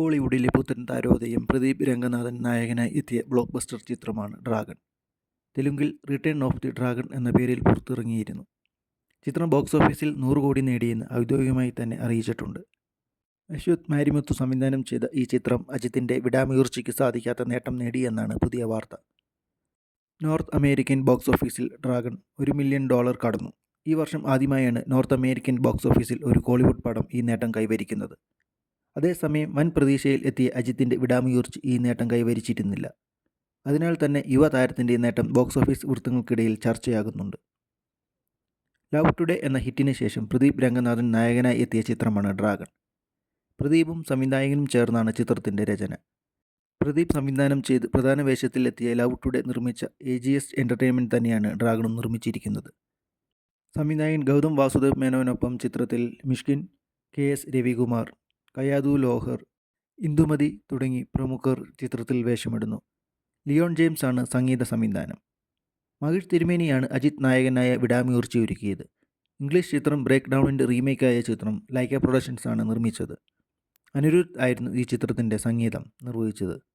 കോളിവുഡിലെ പുത്തൻ താരോദയം പ്രദീപ് രംഗനാഥൻ നായകനായി എത്തിയ ബ്ലോക്ക് ബസ്റ്റർ ചിത്രമാണ് ഡ്രാഗൺ. തെലുങ്കിൽ റിട്ടേൺ ഓഫ് ദി ഡ്രാഗൺ എന്ന പേരിൽ പുറത്തിറങ്ങിയിരുന്നു. ചിത്രം ബോക്സ് ഓഫീസിൽ നൂറ് കോടി നേടിയെന്ന് ഔദ്യോഗികമായി തന്നെ അറിയിച്ചിട്ടുണ്ട്. അശ്വത് മാരിമുത്തു സംവിധാനം ചെയ്ത ഈ ചിത്രം അജിത്തിന്റെ വിടാമുയർച്ചയ്ക്ക് സാധിക്കാത്ത നേട്ടം നേടിയെന്നാണ് പുതിയ വാർത്ത. നോർത്ത് അമേരിക്കൻ ബോക്സ് ഓഫീസിൽ ഡ്രാഗൺ ഒരു മില്യൺ ഡോളർ കടന്നു. ഈ വർഷം ആദ്യമായാണ് നോർത്ത് അമേരിക്കൻ ബോക്സ് ഓഫീസിൽ ഒരു കോളിവുഡ് പടം ഈ നേട്ടം കൈവരിക്കുന്നത്. അതേസമയം വൻ പ്രതീക്ഷയിൽ എത്തിയ അജിത്തിന്റെ വിടാമുയർച്ച് ഈ നേട്ടം കൈവരിച്ചിരുന്നില്ല. അതിനാൽ തന്നെ യുവതാരത്തിന്റെ നേട്ടം ബോക്സ് ഓഫീസ് വൃത്തങ്ങൾക്കിടയിൽ ചർച്ചയാകുന്നുണ്ട്. ലവ് ടുഡേ എന്ന ഹിറ്റിന് ശേഷം പ്രദീപ് രംഗനാഥൻ നായകനായി എത്തിയ ചിത്രമാണ് ഡ്രാഗൺ. പ്രദീപും സംവിധായകനും ചേർന്നാണ് ചിത്രത്തിന്റെ രചന. പ്രദീപ് സംവിധാനം ചെയ്ത് പ്രധാന വേഷത്തിലെത്തിയ ലവ് ടുഡേ നിർമ്മിച്ച എ ജി എസ് എന്റർടൈൻമെന്റ് തന്നെയാണ് ഡ്രാഗണും നിർമ്മിച്ചിരിക്കുന്നത്. സംവിധായകൻ ഗൗതം വാസുദേവ് മേനോനൊപ്പം ചിത്രത്തിൽ മിഷ്കിൻ കെ എസ് രവികുമാർ കയാദു ലോഹർ ഇന്ദുമതി തുടങ്ങി പ്രമുഖർ ചിത്രത്തിൽ വേഷമിടുന്നു. ലിയോൺ ജെയിംസ് ആണ് സംഗീത സംവിധാനം. മഹിഷ് തിരുമേനിയാണ് അജിത് നായകനായ വിടാമിയൂർച്ചി ഒരുക്കിയത്. ഇംഗ്ലീഷ് ചിത്രം ബ്രേക്ക് ഡൗണിന്റെ റീമേക്കായ ചിത്രം ലൈക്ക പ്രൊഡക്ഷൻസ് ആണ് നിർമ്മിച്ചത്. അനിരുദ്ധ് ആയിരുന്നു ഈ ചിത്രത്തിന്റെ സംഗീതം നിർവഹിച്ചത്.